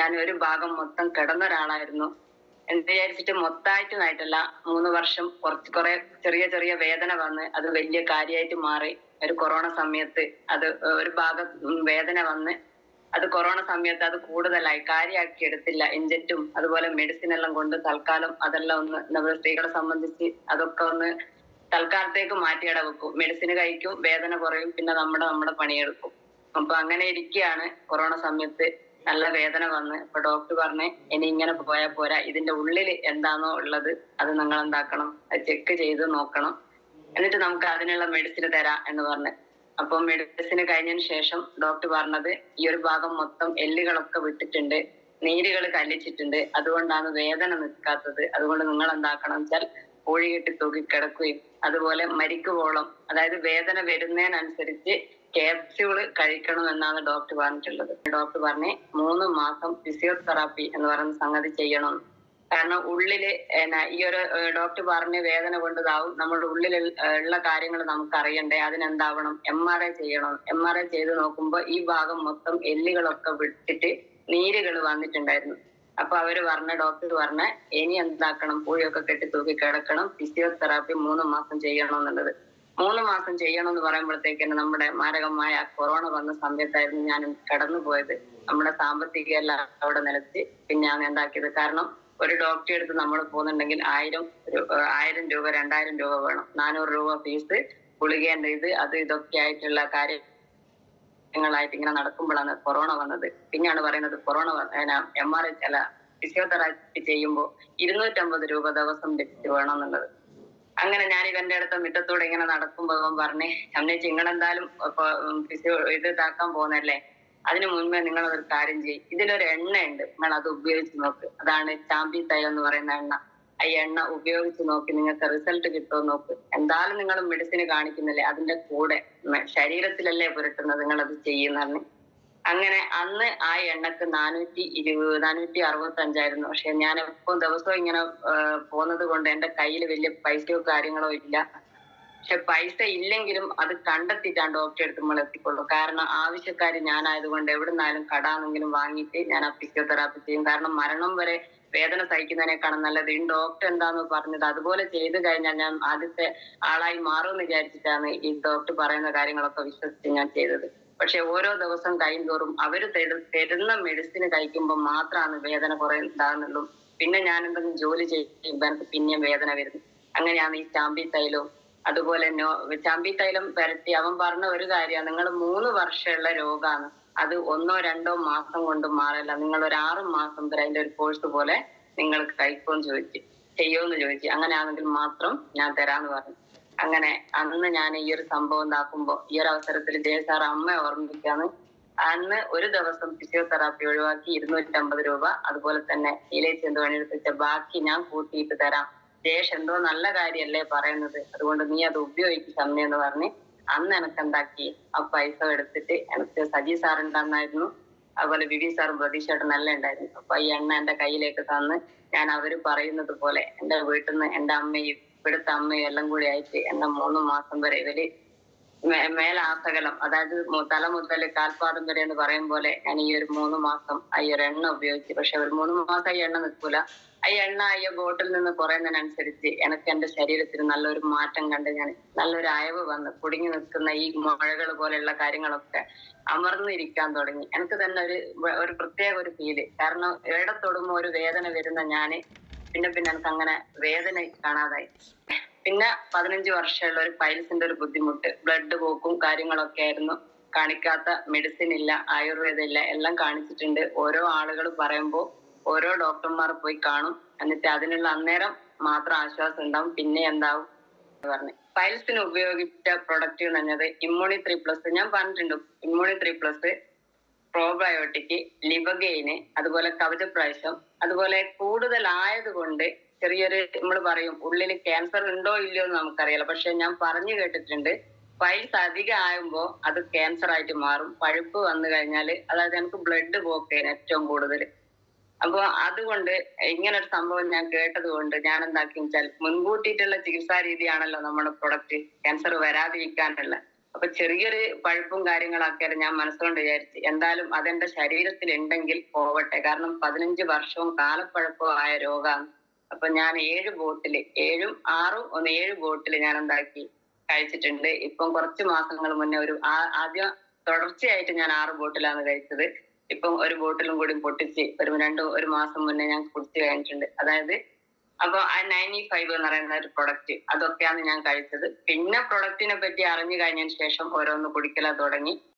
ഞാൻ ഒരു ഭാഗം മൊത്തം കിടന്ന ഒരാളായിരുന്നു എന്ന് വിചാരിച്ചിട്ട് മൊത്തമായിട്ടായിട്ടല്ല മൂന്ന് വർഷം കുറച്ച് കുറെ ചെറിയ ചെറിയ വേദന വന്ന് അത് വലിയ കാര്യമായിട്ട് മാറി. ഒരു കൊറോണ സമയത്ത് അത് ഒരു ഭാഗം വേദന വന്ന് അത് കൊറോണ സമയത്ത് അത് കൂടുതലായി കാര്യമാക്കി എടുത്തില്ല. ഇഞ്ചറ്റും അതുപോലെ മെഡിസിൻ എല്ലാം കൊണ്ട് തൽക്കാലം അതെല്ലാം ഒന്ന് നമ്മുടെ സ്ത്രീകളെ സംബന്ധിച്ച് അതൊക്കെ ഒന്ന് തൽക്കാലത്തേക്ക് മാറ്റിയിട വെക്കും മെഡിസിൻ കഴിക്കും വേദന കുറയും പിന്നെ നമ്മുടെ നമ്മുടെ പണിയെടുക്കും. അപ്പൊ അങ്ങനെ ഇരിക്കുകയാണ് കൊറോണ സമയത്ത് നല്ല വേദന വന്ന് ഇപ്പൊ ഡോക്ടർ പറഞ്ഞ് ഇനി ഇങ്ങനെ പോയാൽ പോരാ. ഇതിന്റെ ഉള്ളിൽ എന്താണോ ഉള്ളത് അത് നിങ്ങൾ എന്താക്കണം അത് ചെക്ക് ചെയ്ത് നോക്കണം. എന്നിട്ട് നമുക്ക് അതിനുള്ള മെഡിസിൻ തരാം എന്ന് പറഞ്ഞ്. അപ്പൊ മെഡിസിൻ കഴിഞ്ഞതിന് ശേഷം ഡോക്ടർ പറഞ്ഞത് ഈ ഒരു ഭാഗം മൊത്തം എല്ലുകളൊക്കെ വിട്ടിട്ടുണ്ട്. നീരുകൾ കല്ലിച്ചിട്ടുണ്ട്. അതുകൊണ്ടാണ് വേദന നിൽക്കാത്തത്. അതുകൊണ്ട് നിങ്ങൾ എന്താക്കണം വെച്ചാൽ കോഴി കെട്ടി തൂക്കി കിടക്കുകയും അതുപോലെ മരിക്കുവോളം അതായത് വേദന വരുന്നതിനനുസരിച്ച് ക്യാപ്സ്യൂൾ കഴിക്കണം എന്നാണ് ഡോക്ടർ പറഞ്ഞിട്ടുള്ളത്. ഡോക്ടർ പറഞ്ഞ് മൂന്ന് മാസം ഫിസിയോതെറാപ്പി എന്ന് പറയുന്ന സംഗതി ചെയ്യണം. കാരണം ഉള്ളിൽ ഈ ഒരു ഡോക്ടർ പറഞ്ഞ വേദന കൊണ്ടതാവും. നമ്മുടെ ഉള്ളിൽ ഉള്ള കാര്യങ്ങൾ നമുക്ക് അറിയണ്ടേ അതിനെന്താവണം? എം ആർ ഐ ചെയ്യണം. എം ആർ ഐ ചെയ്ത് നോക്കുമ്പോൾ ഈ ഭാഗം മൊത്തം എല്ലുകളൊക്കെ വിട്ടിട്ട് നീരുകൾ വന്നിട്ടുണ്ടായിരുന്നു. അപ്പൊ അവർ പറഞ്ഞ ഡോക്ടർ പറഞ്ഞ ഇനി എന്താക്കണം? പൂഴിയൊക്കെ കെട്ടി തൂക്കി കിടക്കണം. ഫിസിയോതെറാപ്പി മൂന്ന് മാസം ചെയ്യണം എന്നുള്ളത്. മൂന്ന് മാസം ചെയ്യണം എന്ന് പറയുമ്പോഴത്തേക്കാണ് നമ്മുടെ മാരകമായ കൊറോണ വന്ന സമയത്തായിരുന്നു ഞാൻ കടന്നുപോയത്. നമ്മുടെ സാമ്പത്തിക എല്ലാം അവിടെ പിന്നെ ഞാൻ എന്താക്കിയത് കാരണം ഒരു ഡോക്ടറെ അടുത്ത് നമ്മൾ പോകുന്നുണ്ടെങ്കിൽ ആയിരം ആയിരം രൂപ രണ്ടായിരം രൂപ വേണം. നാനൂറ് രൂപ ഫീസ് ഗുളികേണ്ട ഇത് അത് ഇതൊക്കെ ആയിട്ടുള്ള കാര്യങ്ങളായിട്ട് ഇങ്ങനെ നടക്കുമ്പോഴാണ് കൊറോണ വന്നത്. പിന്നെയാണ് പറയുന്നത് കൊറോണ എം ആർ ഐ അല്ല ഫിസിയോതെറാപ്പി ചെയ്യുമ്പോൾ ഇരുന്നൂറ്റമ്പത് രൂപ ദിവസം വേണം എന്നുള്ളത്. അങ്ങനെ ഞാൻ ഇവന്റെ അടുത്ത് മുറ്റത്തൂടെ ഇങ്ങനെ നടക്കുമ്പോ ഇവൻ പറഞ്ഞേ അമ്മേച്ചി നിങ്ങളെന്തായാലും ഫിസിയോ ഇത് ഇതാക്കാൻ പോകുന്നല്ലേ അതിനു മുൻപേ നിങ്ങൾ ഒരു കാര്യം ചെയ്യും. ഇതിലൊരു എണ്ണ ഉണ്ട് നിങ്ങൾ അത് ഉപയോഗിച്ച് നോക്ക്. അതാണ് ചാമ്പി തൈ എന്ന് പറയുന്ന എണ്ണ. ആ എണ്ണ ഉപയോഗിച്ച് നോക്കി. നിങ്ങൾക്ക് റിസൾട്ട് കിട്ടുമോ നോക്ക്. എന്തായാലും നിങ്ങൾ മെഡിസിന് കാണിക്കുന്നില്ലേ? അതിന്റെ കൂടെ. ശരീരത്തിലല്ലേ പുരട്ടുന്നത്? നിങ്ങൾ അത് ചെയ്യുന്നറിന് അങ്ങനെ അന്ന് ആ എണ്ണക്ക് നാനൂറ്റി ഇരുപത് നാനൂറ്റി അറുപത്തി അഞ്ചായിരുന്നു പക്ഷെ ഞാൻ എപ്പോ ദിവസവും ഇങ്ങനെ ആ, പോകുന്നത് കൊണ്ട് എന്റെ കയ്യിൽ വലിയ പൈസയോ കാര്യങ്ങളോ ഇല്ല. പക്ഷെ പൈസ ഇല്ലെങ്കിലും അത് കണ്ടെത്തിയിട്ടാണ് ഡോക്ടറെ അടുത്ത് നമ്മൾ എത്തിക്കൊള്ളൂ. കാരണം ആവശ്യക്കാര് ഞാനായതുകൊണ്ട് എവിടുന്നാലും കടാന്നെങ്കിലും വാങ്ങിയിട്ട് ഞാൻ ആ ഫിസിയോതെറാപ്പി ചെയ്യും കാരണം മരണം വരെ വേദന സഹിക്കുന്നതിനേക്കാളും നല്ലത് ഈ ഡോക്ടർ എന്താന്ന് പറഞ്ഞത് അതുപോലെ ചെയ്തു കഴിഞ്ഞാൽ ഞാൻ ആദ്യത്തെ ആളായി മാറുമെന്ന് വിചാരിച്ചിട്ടാണ് ഈ ഡോക്ടർ പറയുന്ന കാര്യങ്ങളൊക്കെ വിശ്വസിച്ച് ഞാൻ ചെയ്തത്. പക്ഷെ ഓരോ ദിവസം കഴിയുന്തോറും അവർ തരു- തരുന്ന മെഡിസിൻ കഴിക്കുമ്പോൾ മാത്രമാണ് വേദന കുറയുന്നുണ്ടാകുന്നുള്ളൂ പിന്നെ ഞാൻ എന്തെങ്കിലും ജോലി ചെയ്യുമ്പോൾ എനിക്ക് പിന്നെയും വേദന വരുന്നു. അങ്ങനെയാണ് ഈ ചാമ്പി തൈലവും. അതുപോലെ നോ ചാമ്പി തൈലം പരത്തി അവൻ പറഞ്ഞ ഒരു കാര്യമാണ്. നിങ്ങൾ മൂന്ന് വർഷമുള്ള രോഗമാണ് അത് ഒന്നോ രണ്ടോ മാസം കൊണ്ട് മാറില്ല. നിങ്ങൾ ഒരു ആറ് മാസം വരെ അതിന്റെ ഒരു കോഴ്സ് പോലെ നിങ്ങൾ കഴിക്കുമെന്ന് ചോദിച്ചു ചെയ്യുമെന്ന് ചോദിച്ചു. അങ്ങനെയാണെങ്കിൽ മാത്രം ഞാൻ തരാന്ന് പറഞ്ഞു. അങ്ങനെ അന്ന് ഞാൻ ഈ ഒരു സംഭവം ഉണ്ടാക്കുമ്പോ ഈ ഒരു അവസരത്തിൽ ജയ സാർ അമ്മ ഓർമ്മിപ്പിക്കാന്ന് അന്ന് ഒരു ദിവസം ഫിസിയോതെറാപ്പി ഒഴിവാക്കി ഇരുന്നൂറ്റമ്പത് രൂപ അതുപോലെ തന്നെ നീലേച്ച് എന്ത് പണിയെടുത്ത ബാക്കി ഞാൻ കൂട്ടിയിട്ട് തരാം. ജയേഷ് എന്തോ നല്ല കാര്യല്ലേ പറയുന്നത് അതുകൊണ്ട് നീ അത് ഉപയോഗിക്കും സമ്മ എന്ന് പറഞ്ഞ് അന്ന് എനക്ക് എന്താക്കി ആ പൈസ എടുത്തിട്ട് എനിക്ക് സജി സാർ ഉണ്ടായിരുന്നു അതുപോലെ വിവി സാറും പ്രതീക്ഷയായിട്ട് നല്ല ഉണ്ടായിരുന്നു. അപ്പൊ ഈ എണ്ണ എന്റെ കയ്യിലേക്ക് തന്ന് ഞാൻ അവർ പറയുന്നത് പോലെ എന്റെ വീട്ടിൽ നിന്ന് എന്റെ അമ്മയും ഇവിടുത്തെ അമ്മയും എല്ലാം കൂടി ആയിട്ട് എന്നെ മൂന്ന് മാസം വരെ ഇവർ മേലാസകലം അതായത് തല മുതൽ കാൽപാദം വരെ എന്ന് പറയും പോലെ ഞാൻ ഈ ഒരു മൂന്ന് മാസം ഈ ഒരു എണ്ണ ഉപയോഗിച്ചു പക്ഷെ ഒരു മൂന്ന് മാസം ഈ എണ്ണ നിൽക്കൂല. ആ എണ്ണ ഈ ബോട്ടിൽ നിന്ന് കുറയുന്നതിനനുസരിച്ച് എനിക്ക് എന്റെ ശരീരത്തിന് നല്ലൊരു മാറ്റം കണ്ട് ഞാൻ നല്ലൊരു അയവ് വന്ന് കുടുങ്ങി നിൽക്കുന്ന ഈ മഴകൾ പോലെയുള്ള കാര്യങ്ങളൊക്കെ അമർന്നിരിക്കാൻ തുടങ്ങി. എനിക്ക് തന്നെ ഒരു ഒരു പ്രത്യേക ഒരു ഫീൽ കാരണം എവിടെ തൊടുമ്പോ ഒരു വേദന വരുന്ന ഞാൻ പിന്നെ പിന്നെ എനിക്ക് അങ്ങനെ വേദന കാണാതായി. പിന്നെ പതിനഞ്ച് വർഷമുള്ള ഒരു പൈൽസിന്റെ ഒരു ബുദ്ധിമുട്ട്. ബ്ലഡ് പോക്കും കാര്യങ്ങളൊക്കെ ആയിരുന്നു. കാണിക്കാത്ത മെഡിസിൻ ഇല്ല ആയുർവേദം ഇല്ല എല്ലാം കാണിച്ചിട്ടുണ്ട്. ഓരോ ആളുകൾ പറയുമ്പോൾ ഓരോ ഡോക്ടർമാർ പോയി കാണും. എന്നിട്ട് അതിനുള്ള അന്നേരം മാത്രം ആശ്വാസം ഉണ്ടാവും. പിന്നെ എന്താവും? പറഞ്ഞു. പൈൽസിന് ഉപയോഗിച്ച പ്രൊഡക്റ്റ് എന്ന് പറഞ്ഞത് ഇമ്മ്യൂണി ത്രീ പ്ലസ് ഞാൻ പറഞ്ഞിട്ടുണ്ട് ഇമ്മ്യൂണി ത്രീ പ്ലസ് പ്രോബയോട്ടിക് ലിവഗെയിന് അതുപോലെ കവചപ്രാവശ്യം അതുപോലെ കൂടുതലായതുകൊണ്ട് ചെറിയൊരു നമ്മൾ പറയും ഉള്ളിൽ ക്യാൻസർ ഉണ്ടോ ഇല്ലയോ എന്ന് നമുക്കറിയില്ല. പക്ഷെ ഞാൻ പറഞ്ഞു കേട്ടിട്ടുണ്ട് പൈൽസ് അധികം ആകുമ്പോൾ അത് ക്യാൻസർ ആയിട്ട് മാറും. പഴുപ്പ് വന്നു കഴിഞ്ഞാൽ അതായത് നമുക്ക് ബ്ലഡ് പോക്കേന് ഏറ്റവും കൂടുതൽ അപ്പോൾ അതുകൊണ്ട് ഇങ്ങനെ ഒരു സംഭവം ഞാൻ കേട്ടത് കൊണ്ട് ഞാൻ എന്താക്കി വെച്ചാൽ മുൻകൂട്ടിയിട്ടുള്ള ചികിത്സാ രീതിയാണല്ലോ നമ്മുടെ പ്രൊഡക്റ്റ് ക്യാൻസർ വരാതിരിക്കാനുള്ള. അപ്പൊ ചെറിയൊരു പഴുപ്പും കാര്യങ്ങളൊക്കെയാണ് ഞാൻ മനസ്സുകൊണ്ട് വിചാരിച്ചു എന്തായാലും അതെന്റെ ശരീരത്തിൽ ഉണ്ടെങ്കിൽ പോവട്ടെ. കാരണം പതിനഞ്ച് വർഷവും കാലപ്പഴക്കവും ആയ രോഗമാണ് അപ്പൊ ഞാൻ ഏഴ് ബോട്ടിൽ ഏഴും ആറും ഒന്ന് ഏഴ് ബോട്ടിൽ ഞാൻ എന്താക്കി കഴിച്ചിട്ടുണ്ട്. ഇപ്പം കുറച്ച് മാസങ്ങൾ മുന്നേ ഒരു ആദ്യം തുടർച്ചയായിട്ട് ഞാൻ ആറ് ബോട്ടിലാണ് കഴിച്ചത്. ഇപ്പം ഒരു ബോട്ടിലും കൂടി പൊട്ടിച്ച് ഒരു രണ്ട് ഒരു മാസം മുന്നേ ഞാൻ കുടിച്ചു കഴിഞ്ഞിട്ടുണ്ട്. അതായത് അപ്പൊ ആ നയന്റി ഫൈവ് എന്ന് പറയുന്ന ഒരു പ്രൊഡക്റ്റ് അതൊക്കെയാണ് ഞാൻ കഴിച്ചത്. പിന്നെ പ്രൊഡക്റ്റിനെ പറ്റി അറിഞ്ഞു കഴിഞ്ഞതിന് ശേഷം ഓരോന്ന് കുടിക്കല തുടങ്ങി.